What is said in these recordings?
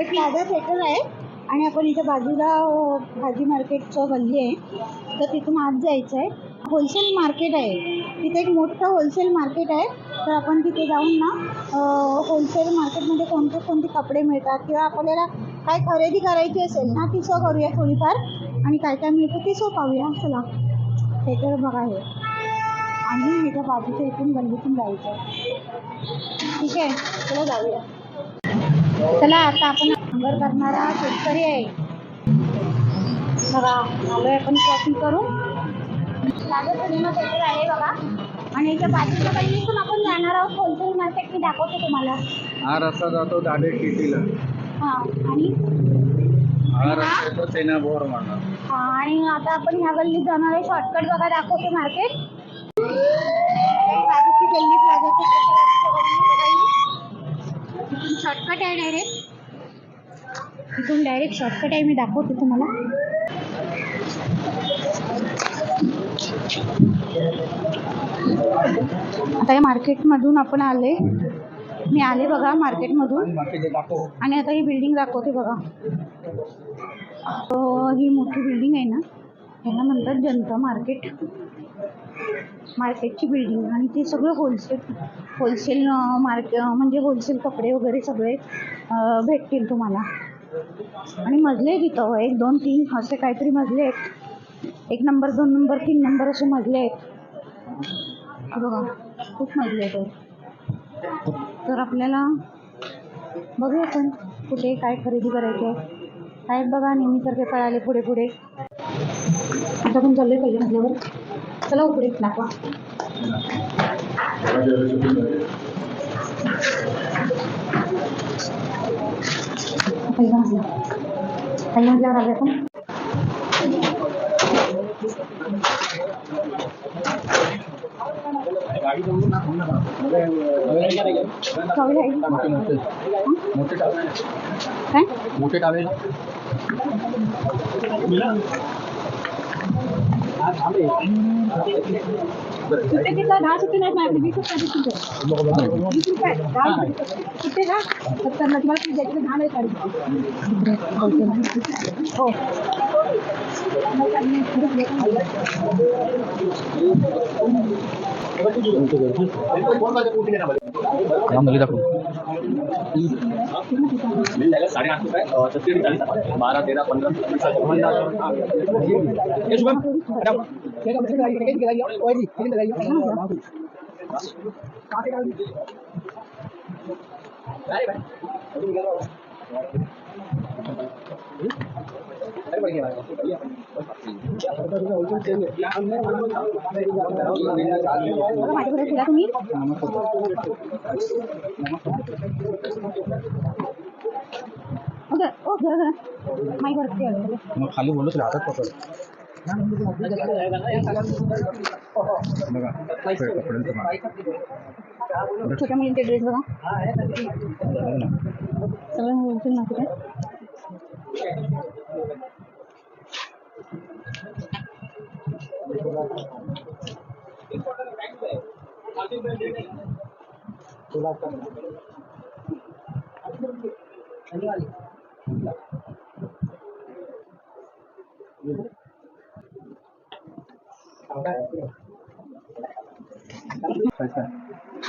एक plaza theatre आहे आणि आपण इथे बाजूला भाजी मार्केटचं गल्ली आहे. तर तिथून आत जायचं आहे. होलसेल मार्केट आहे. तिथे एक मोठं होलसेल मार्केट आहे. तर आपण तिथे जाऊन ना होलसेल मार्केटमध्ये कोणते कोणते कपडे मिळतात किंवा आपल्याला काय खरेदी करायची असेल ना ती सो करूया थोडीफार. आणि काय काय मिळतं ते सो पाहूया. चला. थिएटर बघा हे. आणि ह्याच्या बाजूच्या इथून गल्लीतून जायचं आहे. ठीक आहे? चला जाऊया. चला आता आपण अंगर करणारा शेतकरी आहे. बघा आलोय आपण शॉपिंग करून. लागत सिनेमा थिएटर आहे बघा. आणि याच्या बाजूच्या गल्लीतून आपण जाणार आहोत होलसेल मार्केट मी दाखवते तुम्हाला. हा रस्ता जातो दाडे टिटीला हां आणि? हा रस्ता येतो सेना बोर म्हणा हा, आणि आता आपण ह्या गल्लीत जाणार आहे शॉर्टकट बघा दाखवते मार्केट बाजूची गल्ली शॉर्टकट आहे डायरेक्ट इथून डायरेक्ट शॉर्टकट आहे मी दाखवते तुम्हाला. आता या मार्केटमधून आपण आले. मी आले बघा मार्केटमधून आणि आता ही बिल्डिंग दाखवते बघा. ही मोठी बिल्डिंग आहे ना. ह्याला म्हणतात जनता मार्केट मार्केटची बिल्डिंग आणि ते सगळं होलसेल होलसेल मार्के म्हणजे होलसेल कपडे वगैरे सगळे भेटतील तुम्हाला. आणि मजले आहेत इथं एक दोन तीन असे काहीतरी मजले आहेत. एक नंबर दोन नंबर तीन नंबर असे मजले आहेत. बघा खूप मजले आहेत. तर आपल्याला बघूया आपण कुठे काय खरेदी करायचं आहे काय बघा नेहमीसारखे कळाले पुढे पुढे. आता पण चाललंय पाहिजे म्हटल्यावर चला आले आपण चालेल आहे. मोठे टावे काय? मोठे दहा सुट्टे नाहीत माझ्याकडे वीस रुपये दहा सुट्टे का तुम्हाला द्यायचे दहा नाही हो। मिल जाएगा साढ़े आठ माझ्याबरोबर खेळा तुम्ही मग खाली बोलत राहतात पकड छोट्या मुलींचे ड्रेस बघा सगळ्या मुलींचे नाते काय 45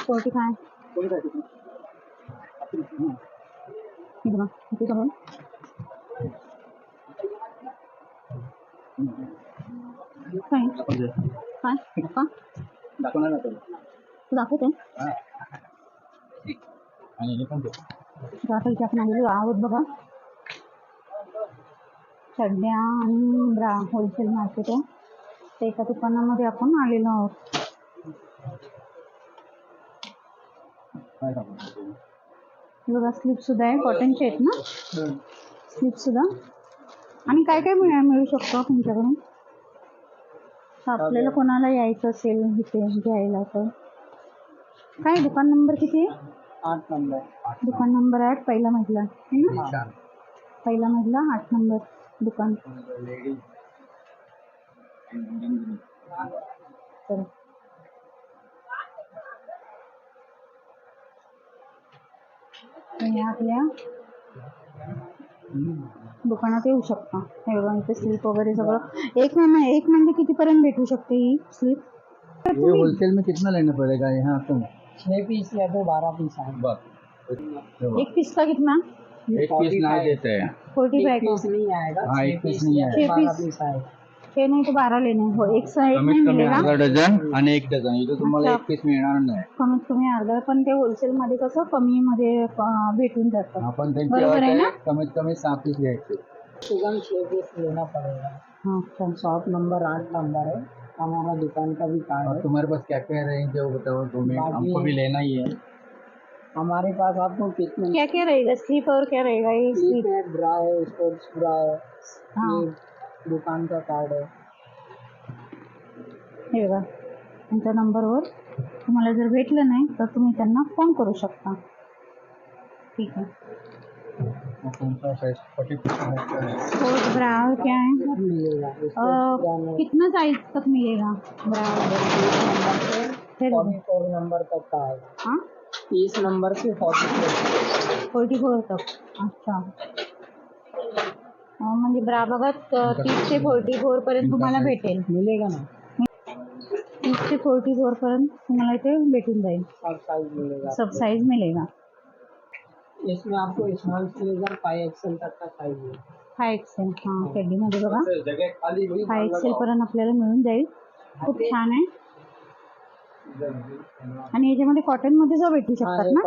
45 ఇది ఇది हे काय काय? का दाखवणार ना तुला तू दाखवते? हा. आणि हे पण आपण आलेलो आहोत बघा. चड्ड्या आणि ब्रा होलसेल मार्केट आहे. तर एका दुकानामध्ये आपण आलेलो आहोत. काय दाखवणार? बघा स्लीप सुद्धा आहे. कॉटनचे आहेत ना? स्लीप सुद्धा. आणि काय काय मिळ मिळू शकतो तुमच्याकडून? आपल्याला कोणाला यायचं असेल इथे घ्यायला तर? काय दुकान नंबर किती? आहे आठ नंबर. दुकान नंबर आठ पहिला मजला. है ना? पहिला मजला आठ नंबर दुकान. तर आपल्या? दुकानात येऊ शकता. हे बघा इथे स्लीप वगैरे सगळं. एक महिना एक म्हणजे कितीपर्यंत भेटू शकते ही स्लीप ये होलसेल में कितना लेना पड़ेगा यहाँ तुम छह पीस या तो बारह पीस है बस एक पीस का कितना? एक पीस नहीं देते हैं फोर्टी फाइव पीस नहीं आएगा हाँ एक पीस नहीं आएगा पीस आएगा छः नहीं तो बारा लेने हो एक सा एक कमीत नाही कमी अर्धा डझन आणि एक डझन. इथं तुम्हाला. एक पीस मिळणार नाही. कमीत कमी अर्धा. पण ते होलसेल मध्ये कसं कमी मध्ये अं, भेटून जातं. आपण त्यांची बरोबर अट आहे आहे, ना? कमीत कमी सहा पीस घ्यायचे. सुगम लेना पड़ेगा हा अच्छा. शॉप नंबर आठ नंबर है हमारा दुकान का भी कार्ड और है तुम्हारे पास क्या क्या रेंज है वो बताओ तुम्हें बाकी- हमको भी लेना ही है. हमारे पास आपको कितने क्या क्या रहेगा? स्लीप और क्या रहेगा? ये स्लीप स्लीप है ब्रा है स्पोर्ट्स ब्रा है। हाँ। ये दुकान का कार्ड है। हे बघा त्यांच्या नंबरवर तुम्हाला जर भेटलं नाही तर तुम्ही त्यांना फ़ोन करू शकता. ठीक आहे. और कौन सा साइज़ फोर्टी स्पोर्ट ब्रा क्या है? मिलेगा कितना साइज़ तक मिलेगा? ब्रा फिर फोर नंबर तक का आएगा हाँ? तीस नंबर से फोर्टी फोर तक। अच्छा। म्हणजे ब्रा बघा त- तीस ते फोर्टी फोर पर्यंत तुम्हाला भेटेल. मिलेगा ना? तीस ते फोर्टी फोर पर्यंत तुम्हाला इथे भेटून जाईल. सब साइज मिलेगा सब साइज मिलेगा. इसमें आपको स्मॉल से लेकर फाइव एक्सएल तक का साइज है फाय एक्सेल हां मध्ये बघा. फाय एक्सेल पर्यंत आपल्याला मिळून जाईल. खूप छान आहे. आणि याच्यामध्ये कॉटनमध्ये जो भेटू शकतात ना?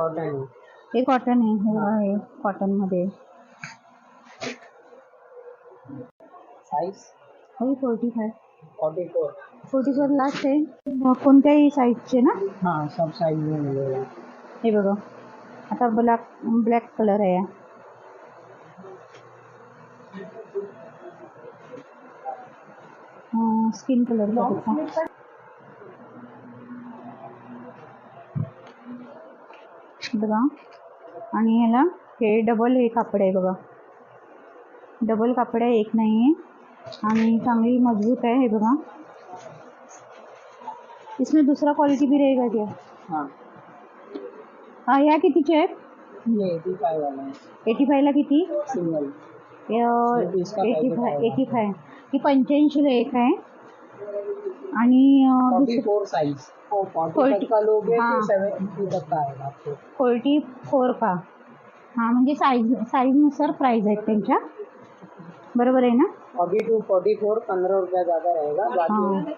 है कॉटन आहे हे कॉटनमध्ये. साइज हे forty five forty four forty four last आहे कोणत्याही साईजचे ना? हाँ सब मिलेगा हे बघा. आता ब्लॅक ब्लॅक कलर आहे. स्किन कलर बघा. आणि ह्याला हे डबल हे कापड आहे बघा. डबल कापड आहे एक नाही आहे आणि चांगली मज़बूत आहे हे बघा. इसमें दूसरा क्वालिटी भी रहेगा क्या? हाँ. हा कितीचे आहेत? ये एटी फाइव वाला है. एटी फायला किती? सिंगल. इसका eighty packet five eighty five ही पंच्याऐंशीला एक आहे. आणि अं, फोर्टी फोर साइज़ और फोर्टी Forty- तक का लोगे हाँ। तो सेवेंटी तक का आएगा आपको. फोर्टी फोर का. हाँ म्हणजे साईज साईजनुसार प्राईज आहेत त्यांच्या. बरोबर आहे ना? फोर्टी टू फोर्टी फोर पंद्रह रुपया. ज़्यादा रहेगा बाकी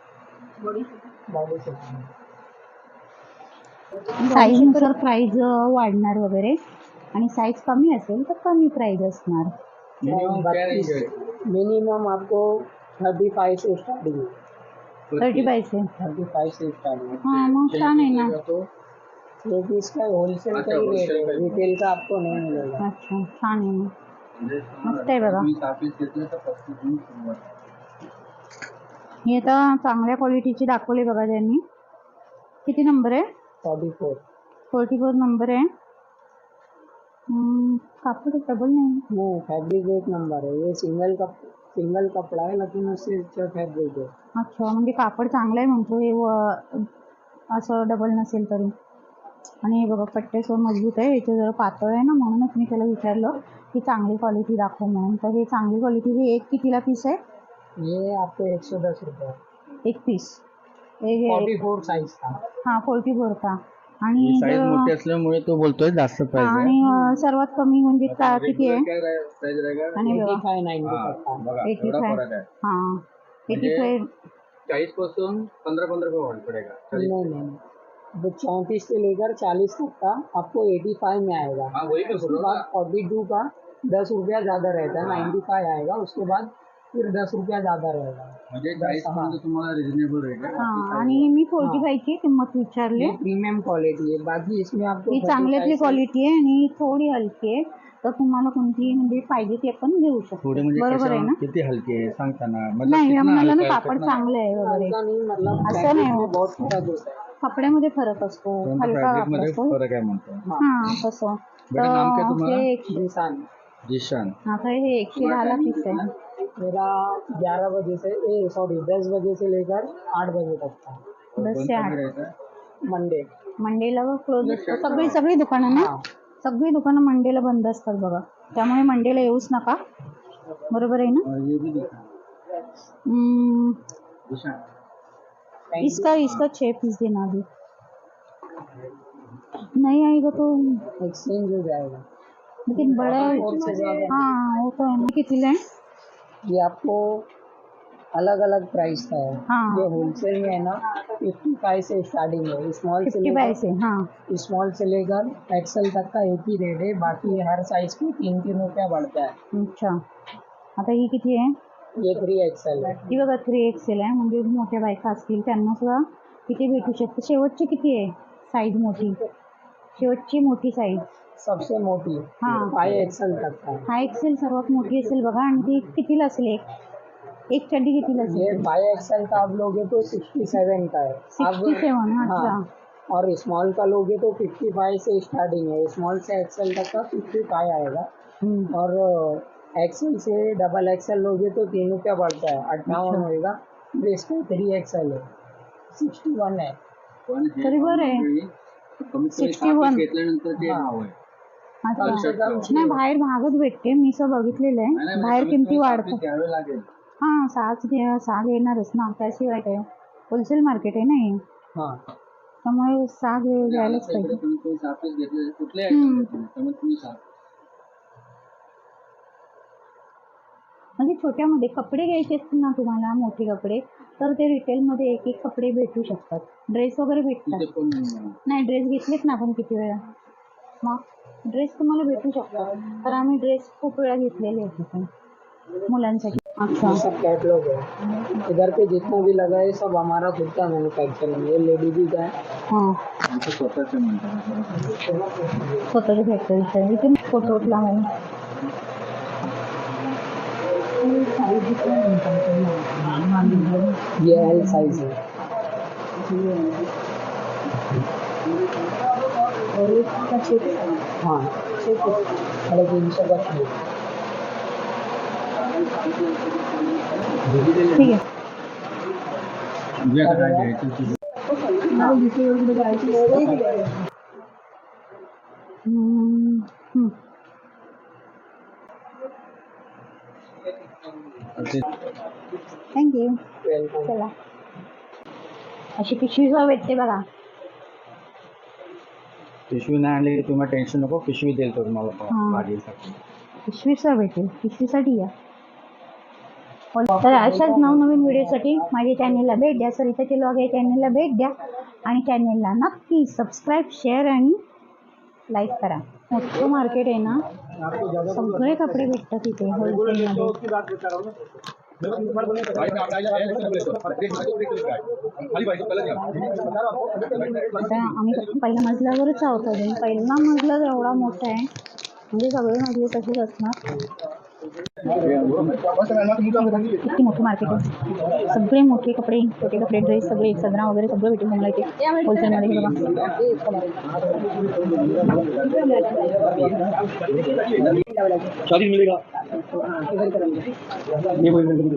बॉडी से साईजनुसार प्राईज वाढणार वगैरे. आणि साईज कमी असेल तर कमी प्राईज असणार. मिनिमम क्या रेंज मिनिमम आपको थर्टी फाइव से स्टार्टिंग है थर्टी पैसे थर्टी फाइव से स्टार्टिंग हां मग छान आहे ना. तो ये पीस का होलसेल अच्छा, का ही रेट wholesale का है ही। रिटेल का आपको नहीं मिलेगा. अच्छा छान आहे मग मस्त आहे बघा. हे आता चांगल्या क्वालिटीची दाखवली बघा त्यांनी किती नंबर आहे? Forty four forty four number आहे कापड डबल नाही. वो फैब्रिक एक नंबर है ये सिंगल कप सिंगल कपड़ा है लेकिन उससे अच्छा फैब्रिक है अच्छा म्हणजे कापड चांगलं आहे म्हणतो हे असं डबल नसेल तरी. आणि हे बघा पट्टे सो मजबूत आहे. याचं जरा पातळ आहे ना म्हणूनच मी त्याला विचारलं की चांगली क्वालिटी दाखव म्हणून. तर हे चांगली क्वालिटी हे एक कितीला पीस आहे? ये आपको एक सौ दस रुपया. एक पीस एक फोर्टी फोर साइज था हां फोर्टी फोर का आणि साईज जर- मोठी असल्यामुळे तो बोलतोय जास्त हां, प्राइस आणि अं, सर्वात कमी म्हणजे का किती आहे? आणि बघा. हा, एटी फाय हां. एटी म्हणजे- फाय चाळीसपासून पंधरा पंधरा रुपये वाढ पडेगा चाळीस नहीं नहीं. चौंतीस से लेकर चालीस तक का आपको एटी फाइव में आएगा। हाँ वही मैं बोल उसके रहा बाद फोर्टी टू का दस रुपया ज़्यादा रहता है नाइन्टी फाइव आएगा उसके बाद फिर दस रुपया ज़्यादा रहेगा। म्हणजे चाळीस हा. पर्यंत तुम्हाला रिजनेबल रेट आहे हां आणि मी फोर्टी फायची किंमत विचारली. ये प्रीमियम क्वालिटी है बाकी इसमें आपको ही 35 चांगल्यातली से- क्वालिटी आहे आणि थोडी हलकी आहे. तर तुम्हाला कोणती म्हणजे पाहिजे ती आपण घेऊ शकतो. थोडे म्हणजे बरोबर आहे ना? कशा- किती हलके आहे? सांगताना. मतलब नाही कितना हलका ना आहे, कापड कितना- चांगलं आहे वगैरे. ऐसा नहीं मतलब असं नाही में होत. बहुत फर्क होता है कपड्यामध्ये फरक असतो हलका fabric कापडमध्ये असतो. फरक आहे म्हणतो. हां तसं. बेटा, नाम क्या तर तुम्हारा? हे एक- निशान जिशान आता हे एकशे दहाला पीस आहे मेरा ग्यारह बजे से ए सॉरी दस बजे से लेकर आठ बजे तक था. दस ते आठ. मंडे. मंडेला क्लोज असतो सगळी सगळी दुकानं ना? सगळी दुकानं मंडेला बंद असतात बघा. त्यामुळे मंडेला येऊच नका. बरोबर आहे ना? हम्म, इसका इसका छः पीस देना अभी। नहीं आएगा तो एक्सचेंज हो जाएगा। लेकिन बड़ा और हाँ वो तो है ना कितीला आहे ये आपको अलग अलग प्राइस का है। हाँ। ये होलसेल में है ना फिफ्टी फाइव से स्टार्टिंग है। स्मॉल से से हाँ। स्मॉल से लेकर एक्सेल तक का एक ही रेट है। बाकी हर साइज़ पे तीन तीन रुपया बढ़ता है। अच्छा। आता ही किती आहे ये थ्री एक्सेल है। ही बघा थ्री एक्सेल आहे. म्हणजे मोठ्या बायका असतील त्यांना सुद्धा किती भेटू शकते? शेवटची किती आहे साईज मोठी? शेवटची मोठी साईज सबसे मोटी हाँ। फाइव एक्सेल तक का हा एक्सेल सर्वात मोठी असेल बघा. आणि ती कितीला असेल? एक. एक चड्डी कितीला ये असेल फाइव एक्सेल का आप लोगे तो सिक्सटी सेवन का है. सिक्स्टी सेवन अच्छा. हाँ और स्मॉल का लोगे तो फिफ्टी फाइव से स्टार्टिंग है. स्मॉल से एक्सेल तक का फिफ्टी फाइव आएगा. हम्म. और एक्सेल से डबल एक्सेल लोगे तो तीन रुपया बढ़ता है? अट्ठावन। होएगा। बेस्ट का थ्री एक्सेल है। सिक्सटी वन है? पण तरी बरं आहे. मंडळी, कमीत कमी 61. सहा piece घेतल्यानंतर ते हा. भाव आहे। अच्छा। कम से कम नाही बाहेर महागच भेटते. मी असं बघितलेलं आहे. बाहेर कमीत वाढतात. लागेल. हां सहाच घे सहा घेणारच ना. त्याशिवाय काय? होलसेल मार्केट आहे ना हे. हाँ. त्यामुळे सहा घे घ्यायलाच पाहिजे. घेतले कुठले छोट्यामध्ये कपडे घ्यायचे असतील ना तुम्हाला मोठे कपडे तर ते रिटेलमध्ये एक एक कपडे भेटू शकतात. ड्रेस वगैरे भेटतात. तिथे पण अं, नाही ड्रेस घेतलेत ना आपण किती वेळा? मग ड्रेस तुम्हाला भेटू शकतात. तर आम्ही ड्रेस खूप वेळा घेतलेले आहेत मुलांसाठी. अच्छा. सब कैटलॉग है इधर पे जितना भी लगा है सब हमारा खुद का मैन्युफैक्चरिंग ये लेडीज़ का है। हाँ। स्वतःच म्हणतात स्वतःच्या फॅक्टरीचं आहे फ़ोटो ये एल साइज है और हाँ साढ़े तीन सौ का ठीक हम्म. ते थँक्यू चला अशी पिशवी भेटते बघा. पिशवी नाही आणली की तुम्हाला टेन्शन नको पिशवी देईल तो तुम्हाला. भाजीसाठी. पिशवी सुद्धा भेटेल. पिशवीसाठी या. तर अशाच नवनवीन व्हिडिओसाठी माझ्या चॅनेलला भेट द्या. सरिता चिलवाग या चॅनेलला भेट द्या. आणि चॅनेलला नक्की सबस्क्राईब शेअर आणि लाईक करा. मोठं मार्केट आहे ना सगळे कपडे भेटतात इथे होलसेलमध्ये आम्ही पहिल्या मजल्यावरच आहोत अजून. पहिला मजला एवढा मोठा आहे. म्हणजे सगळे मजले तसेच असणार. मोठं मार्केट आहे सगळे मोठे कपडे छोटे कपडे ड्रेस सगळे सदरा वगैरे सगळं भेटेल इथे होलसेलमध्ये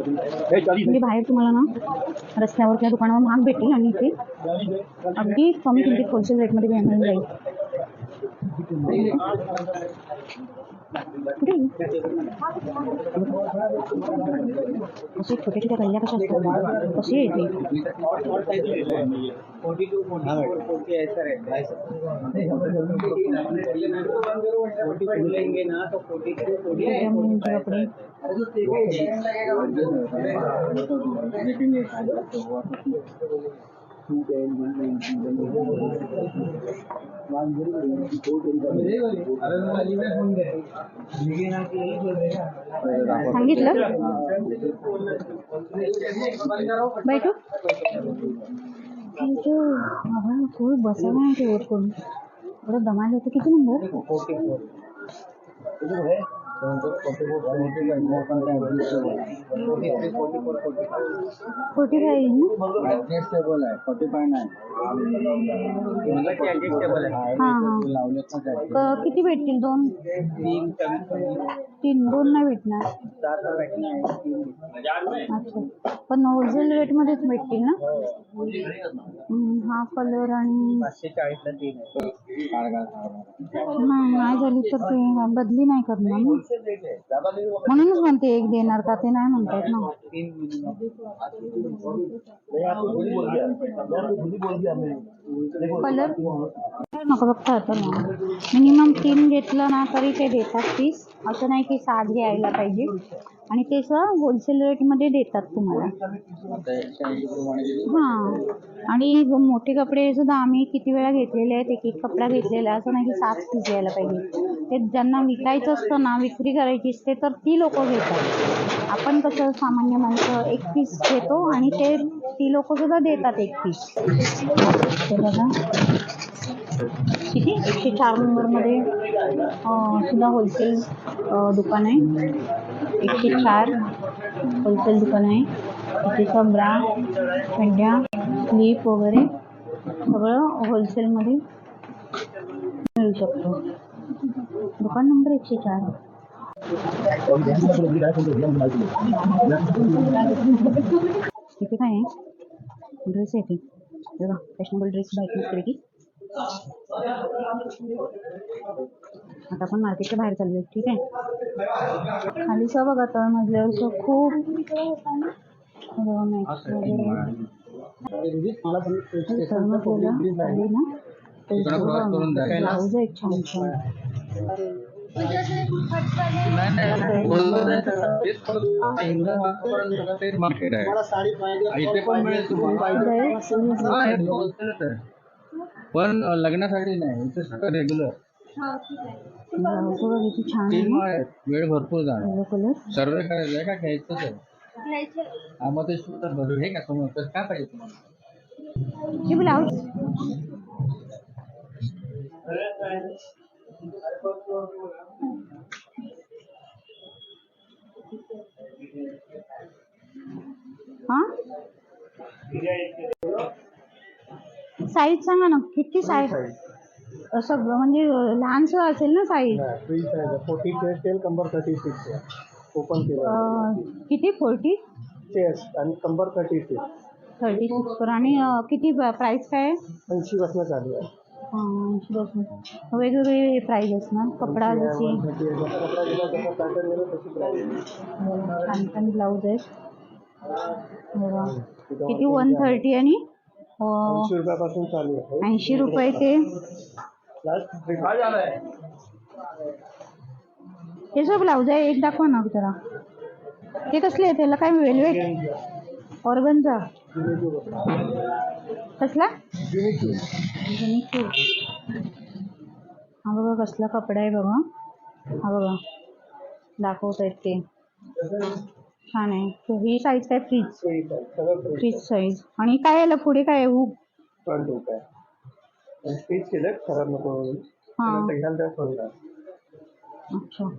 म्हणजे बाहेर तुम्हाला ना रस्त्यावर किंवा दुकानावर महाग भेटेल आणि इथे अगदी कमी किमतीत होलसेल रेटमध्ये मिळून जाईल? असे छोट्या छोट्या गल्ल्या कशा असतात कशी आहे ती फोर्टी टू फोर्टी ऐसा रहता है। फोर्टी लेंगे ना तो फोर्टी टू सांगितलं? बैठू? थँक्यू बाबा खूप बसायला नाही ठेवत कोणी एवढं दमायला होतं किती नंबर? Forty five. ऍडजस्टेबल आहे फोर्टी फाय नाही. हां हां क- किती भेटतील दोन? तीन तीन दोन नाही भेटणार. अच्छा. पण होलसेल रेटमध्येच भेटतील ना? हम्म, हा कलर आणि झाली तर ते बदली नाही करणार म्हणूनच म्हणते एक देणार का ते नाही म्हणतायत ना. कलर नको बघता मिनिमम तीन घेतलं ना तरी ते देतात पीस असं नाही की साध घ्यायला पाहिजे. आणि ते सं होलसेल रेटमध्ये देतात तुम्हाला. हां. आणि मोठे कपडे सुद्धा आम्ही किती वेळा घेतलेले आहेत एक एक कपडा घेतलेला आहे असं नाही की सात पीस घ्यायला पाहिजे. ते ज्यांना विकायचं असतं ना विक्री करायची असते तर ती लोक घेतात. आपण कसं सामान्य माणसं एक पीस घेतो आणि ते ती लोक सुद्धा देतात एक पीस. ते बघा. किती एकशे चार नंबरमध्ये सुद्धा होलसेल दुकान आहे. एकशे चार होलसेल दुकान आहे. तिथे ब्रा पेंड्या स्लीप वगैरे सगळं होलसेलमध्ये मिळू शकतो. दुकान नंबर एकशे चार. इथे काय आहे? ड्रेस आहे ते. बघा फॅशनेबल ड्रेस बाईक की? आता आपण मार्केटच्या बाहेर चाललो ठीक आहे? खाली सह बघा तळ मजल्यावर खूप. ब्लाऊज आहे. छान छान. मार्केट आहे इथे पण मिळेल तुम्हाला पण लग्नासाठी नाही इथे सगळं रेग्युलर ब्लाऊज बघा किती छान आहे. तीन ना माळ आहेत वेळ भरपूर जाणार. कलर सर्वे करायचं आहे का घ्यायचंच आहे हा मग ते शूटर भरू हे का समोर? तर काय पाहिजे तुम्हाला? हे ब्लाऊज हा? साईज सांगा ना किती साईज सगळं म्हणजे लहानसं असेल ना साईज फ्री साइज है फोर्टी टेल कंबर थर्टी सिक्स ओपन केलं किती? फोर्टी चेस्ट आणि कंबर थर्टी सिक्स थर्टी सिक्स पर आणि किती प्राईस काय आहे? ऐंशी पासून चालू आहे. ऐंशी पासून. वेगवेगळे प्राईज असणार. कपडा जशी छान छान ब्लाऊज बघा. किती? वन थर्टी आणि ऐंशी रुपयापासून चालू आहे. ऐंशी रुपये ते. हे जो ब्लाऊज आहे एक दाखवा ना जरा. ते कसले आहे त्याला काय वेलवेट? ऑर्गनचा कसला? हा बघा कसला कपडा आहे बघा हा. बघा. दाखवत आहेत ते. छान आहे. तर ही साईज काय फ्रीज सगळं फ्री फ्रीज साईज आणि काय याला पुढे काय आहे? हुक फ्रंट लुक आहे स्टिच केलं खराब नको म्हणून नंतर घ्याल त्या फ्रंट अच्छा.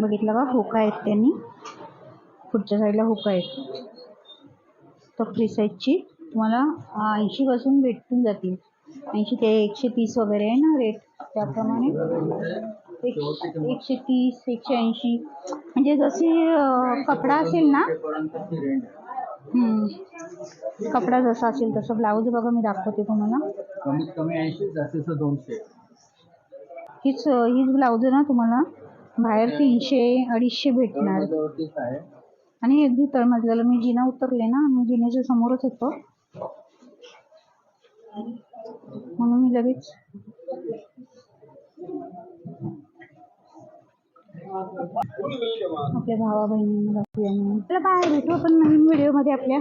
बघितलं का? हुक आहेत त्यांनी. पुढच्या साईडला हुक आहेत. तर फ्री साईजची तुम्हाला ऐंशीपासून भेटून जातील. ऐंशी ते एकशे तीस वगैरे आहे ना रेट त्याप्रमाणे. एकशे तीस एकशे ऐंशी. म्हणजे जशी कपडा असेल ना. कपडा जसा असेल तसं. ब्लाऊज बघा मी दाखवते तुम्हाला. कमीत कमी ऐंशी जास्तीत दोनशे. हीच हीच ब्लाऊज ना तुम्हाला? बाहेर तीनशे अडीचशे भेटणार. आणि अगदी तळमजल्याला. मी जिना उतरले ना मी जिन्याच्या समोरच होतो. म्हणून मी लगेच आपल्या भावा बहिणींना दाखवूया म्हणून चला बाय. भेटू आपण नवीन व्हिडिओमध्ये आपल्या.